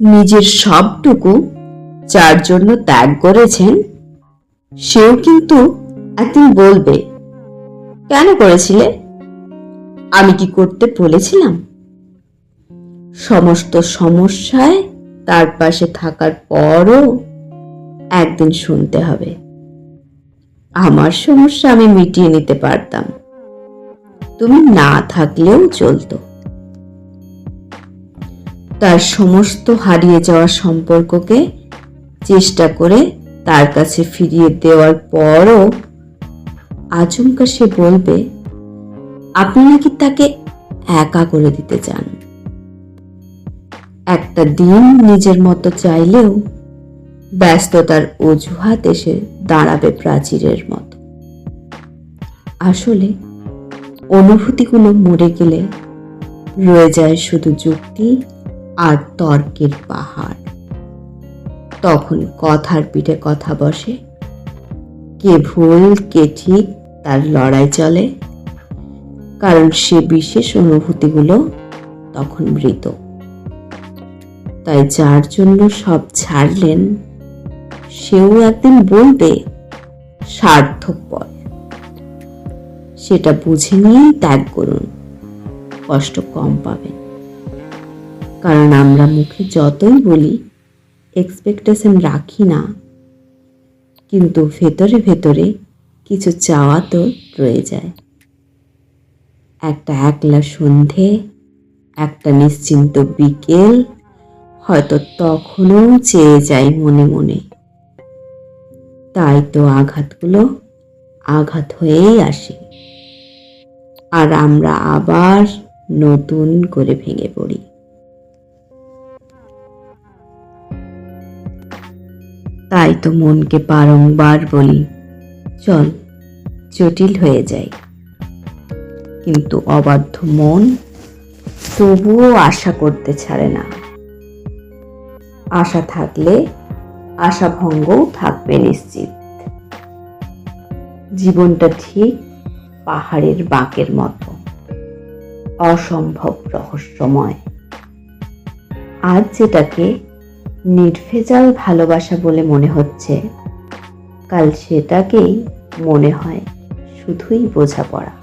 নিজের সবটুকু যার জন্য ত্যাগ করেছেন, সেও কিন্তু একদিন বলবে, কেন করেছিলে? আমি কি করতে বলেছিলাম? সমস্ত সমস্যায় তার পাশে থাকার পরও একদিন শুনতে হবে। আমার সমস্যা আমি মিটিয়ে নিতে পারতাম। তুমি না থাকলেও চলতো। তার সমস্ত হারিয়ে যাওয়া সম্পর্ককে চেষ্টা করে তার কাছে ফিরিয়ে দেওয়ার পরও আচমকা সে বলবে, আপনি নাকি তাকে একা করে দিতে চান। একটা দিন নিজের মতো চাইলেও ব্যস্ততার অজুহাত এসে দাঁড়াবে প্রাচীরের মতো। আসলে অনুভূতিগুলো মরে গেলে রয়ে যায় শুধু যুক্তি আর তর্কের পাহাড়। তখন কথার পিঠে কথা বসে। কে ভুল, কে ঠিক, তার লড়াই চলে। কারণ সে বিশেষ অনুভূতিগুলো তখন মৃত। তাই যার জন্য সব ছাড়লেন, সেও একদিন বলবে স্বার্থপর সেটা বুঝে নিয়েই ত্যাগ করুন। কষ্ট কম পাবেন। কারণ আমরা মুখে যতই বলি এক্সপেকটেশন রাখি না। কিন্তু ভেতরে ভেতরে কিছু চাওয়া তো রয়ে যায়। একটা একলা সন্ধে, একটা নিশ্চিন্ত বিকেল, হয়তো তখনও চেয়ে যাই মনে মনে। তাই তো আঘাতগুলো আঘাত হয়েই আসে। আর আমরা আবার নতুন করে ভেঙে পড়ি। তাই তো মনকে বারংবার বলি, চল, জটিল হয়ে যায় কিন্তু অবাধ্য মন তবুও আশা করতে ছাড়ে না। আশা থাকলে আশাভঙ্গও থাকবে নিশ্চিত। জীবনটা ঠিক পাহাড়ের বাঁকের মতো, অসম্ভব রহস্যময়। আজ যেটাকে নির্ভেজাল ভালোবাসা বলে মনে হচ্ছে। কাল সেটাকেই মনে হয় শুধুই বোঝাপড়া।